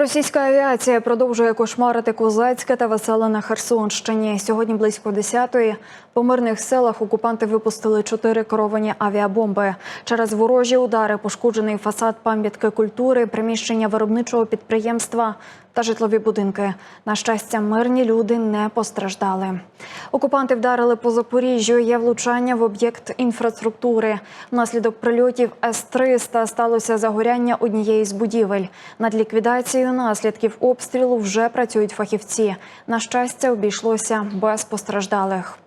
Російська авіація продовжує кошмарити Козацьке та Веселе на Херсонщині. Сьогодні близько 10-ї по мирних селах окупанти випустили чотири керовані авіабомби. Через ворожі удари пошкоджений фасад пам'ятки культури, приміщення виробничого підприємства та житлові будинки. На щастя, мирні люди не постраждали. Окупанти вдарили по Запоріжжю. Є влучання в об'єкт інфраструктури. Внаслідок прильотів С-300 сталося загоряння однієї з будівель. Над ліквідацією наслідків обстрілу вже працюють фахівці. На щастя, обійшлося без постраждалих.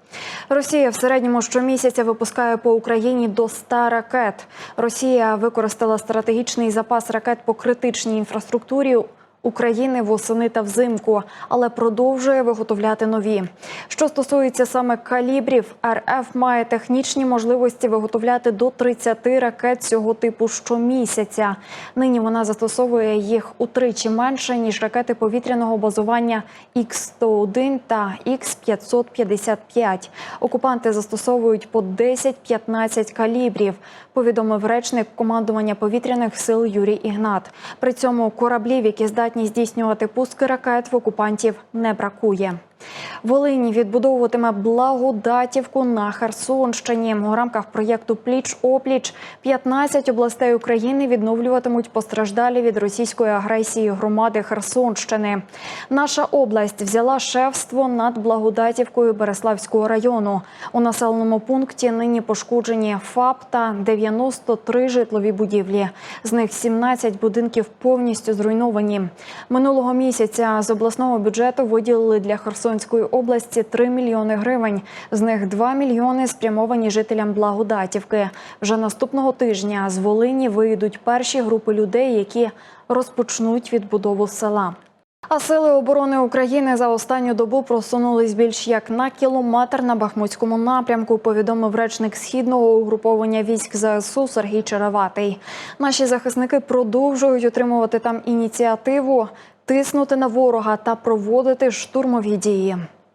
Росія в середньому щомісяця випускає по Україні до 100 ракет. Росія використала стратегічний запас ракет по критичній інфраструктурі. України восени та взимку, але продовжує виготовляти нові. Що стосується саме калібрів, РФ має технічні можливості виготовляти до 30 ракет цього типу щомісяця. Нині вона застосовує їх утричі менше ніж ракети повітряного базування Х-101 та Х-555. Окупанти застосовують по 10-15 калібрів. Повідомив речник командування повітряних сил Юрій Ігнат. При цьому кораблів, які здатні здійснювати пуски ракет, в окупантів не бракує. Волині відбудовуватиме благодатівку на Херсонщині. У рамках проєкту Пліч опліч 15 областей України відновлюватимуть постраждалі від російської агресії громади Херсонщини. Наша область взяла шефство над благодатівкою Береславського району. У населеному пункті нині пошкоджені ФАП та 93 житлові будівлі. З них 17 будинків повністю зруйновані. Минулого місяця з обласного бюджету виділили для Херсонської області 3 мільйони гривень. З них 2 мільйони спрямовані жителям Благодатівки. Вже наступного тижня з Волині виїдуть перші групи людей, які розпочнуть відбудову села. А сили оборони України за останню добу просунулись більш як на кілометр на Бахмутському напрямку. Повідомив речник східного угруповання військ ЗСУ Сергій Череватий. Наші захисники продовжують отримувати там ініціативу, тиснути на ворога та проводити штурмові дії.